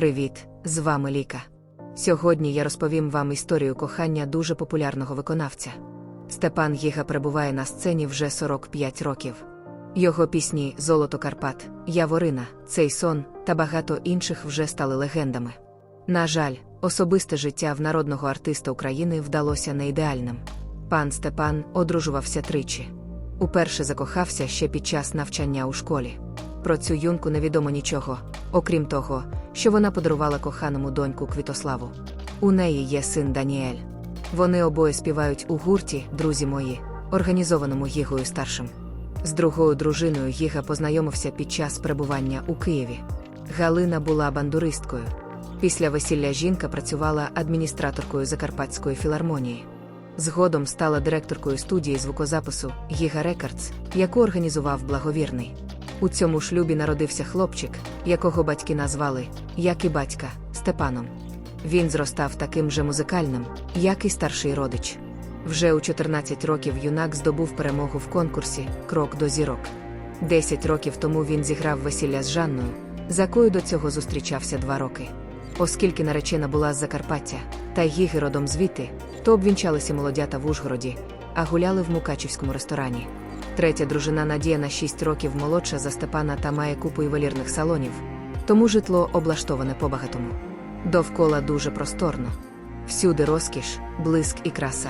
Привіт, з вами Ліка. Сьогодні я розповім вам історію кохання дуже популярного виконавця. Степан Гіга перебуває на сцені вже 45 років. Його пісні Золото Карпат, Яворина, Цей сон та багато інших вже стали легендами. На жаль, особисте життя в народного артиста України вдалося не ідеальним. Пан Степан одружувався тричі. Уперше закохався ще під час навчання у школі. Про цю юнку невідомо нічого, окрім того, що вона подарувала коханому доньку Квітославу. У неї є син Даніель. Вони обоє співають у гурті, друзі мої, організованому Гігою старшим. З другою дружиною Гіга познайомився під час перебування у Києві. Галина була бандуристкою. Після весілля жінка працювала адміністраторкою Закарпатської філармонії. Згодом стала директоркою студії звукозапису Гіга Рекордс, яку організував благовірний. У цьому шлюбі народився хлопчик, якого батьки назвали, як і батька, Степаном. Він зростав таким же музикальним, як і старший родич. Вже у 14 років юнак здобув перемогу в конкурсі Крок до зірок. Десять років тому він зіграв весілля з Жанною, за якою до цього зустрічався два роки. Оскільки наречена була з Закарпаття, та Гіги родом звідти, то обвінчалися молодята в Ужгороді, а гуляли в Мукачівському ресторані. Третя дружина Надія на 6 років молодша за Степана та має купу ювелірних салонів, тому житло облаштоване по-багатому. Довкола дуже просторно. Всюди розкіш, блиск і краса.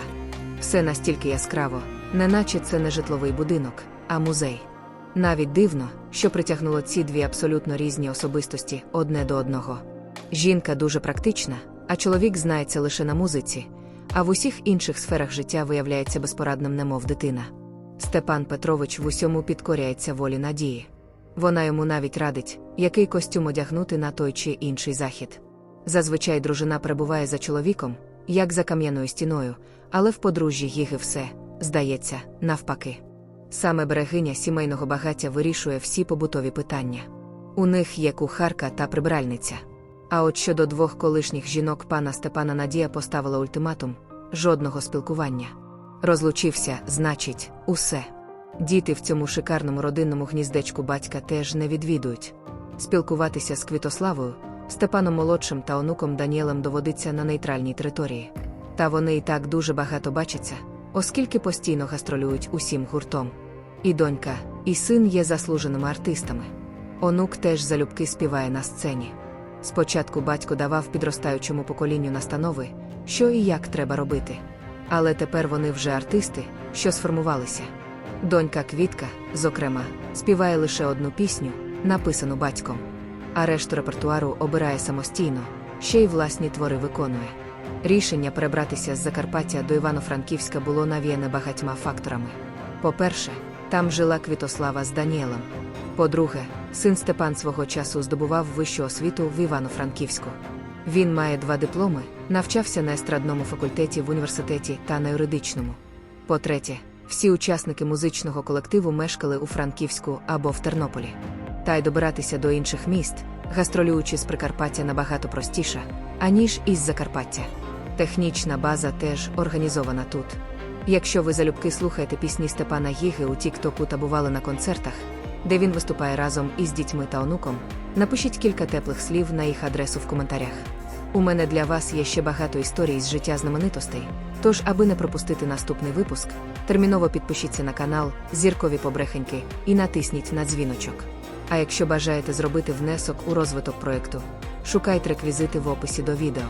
Все настільки яскраво, неначе це не житловий будинок, а музей. Навіть дивно, що притягнуло ці дві абсолютно різні особистості одне до одного. Жінка дуже практична, а чоловік знається лише на музиці, а в усіх інших сферах життя виявляється безпорадним, немов дитина. Степан Петрович в усьому підкоряється волі надії. Вона йому навіть радить, який костюм одягнути на той чи інший захід. Зазвичай дружина перебуває за чоловіком, як за кам'яною стіною, але в подружжі Гіги все, здається, навпаки. Саме берегиня сімейного багаття вирішує всі побутові питання. У них є кухарка та прибиральниця. А от щодо двох колишніх жінок пана Степана Надія поставила ультиматум жодного спілкування. Розлучився, значить, усе. Діти в цьому шикарному родинному гніздечку батька теж не відвідують. Спілкуватися з Квітославою, Степаном молодшим та онуком Даніелем доводиться на нейтральній території. Та вони і так дуже багато бачаться, оскільки постійно гастролюють усім гуртом. І донька, і син є заслуженими артистами. Онук теж залюбки співає на сцені. Спочатку батько давав підростаючому поколінню настанови, що і як треба робити. Але тепер вони вже артисти, що сформувалися. Донька Квітка, зокрема, співає лише одну пісню, написану батьком. А решту репертуару обирає самостійно, ще й власні твори виконує. Рішення перебратися з Закарпаття до Івано-Франківська було навіяне багатьма факторами. По-перше, там жила Квітослава з Даніелем. По-друге, син Степан свого часу здобував вищу освіту в Івано-Франківську. Він має два дипломи, навчався на естрадному факультеті в університеті та на юридичному. По-третє, всі учасники музичного колективу мешкали у Франківську або в Тернополі. Та й добиратися до інших міст, гастролюючи з Прикарпаття набагато простіше, аніж із Закарпаття. Технічна база теж організована тут. Якщо ви залюбки слухаєте пісні Степана Гіги у Тіктоку та бували на концертах, де він виступає разом із дітьми та онуком, напишіть кілька теплих слів на їх адресу в коментарях. У мене для вас є ще багато історій з життя знаменитостей. Тож, аби не пропустити наступний випуск, терміново підпишіться на канал Зіркові Побрехеньки і натисніть на дзвіночок. А якщо бажаєте зробити внесок у розвиток проєкту, шукайте реквізити в описі до відео.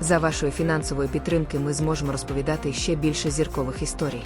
За вашої фінансової підтримки ми зможемо розповідати ще більше зіркових історій.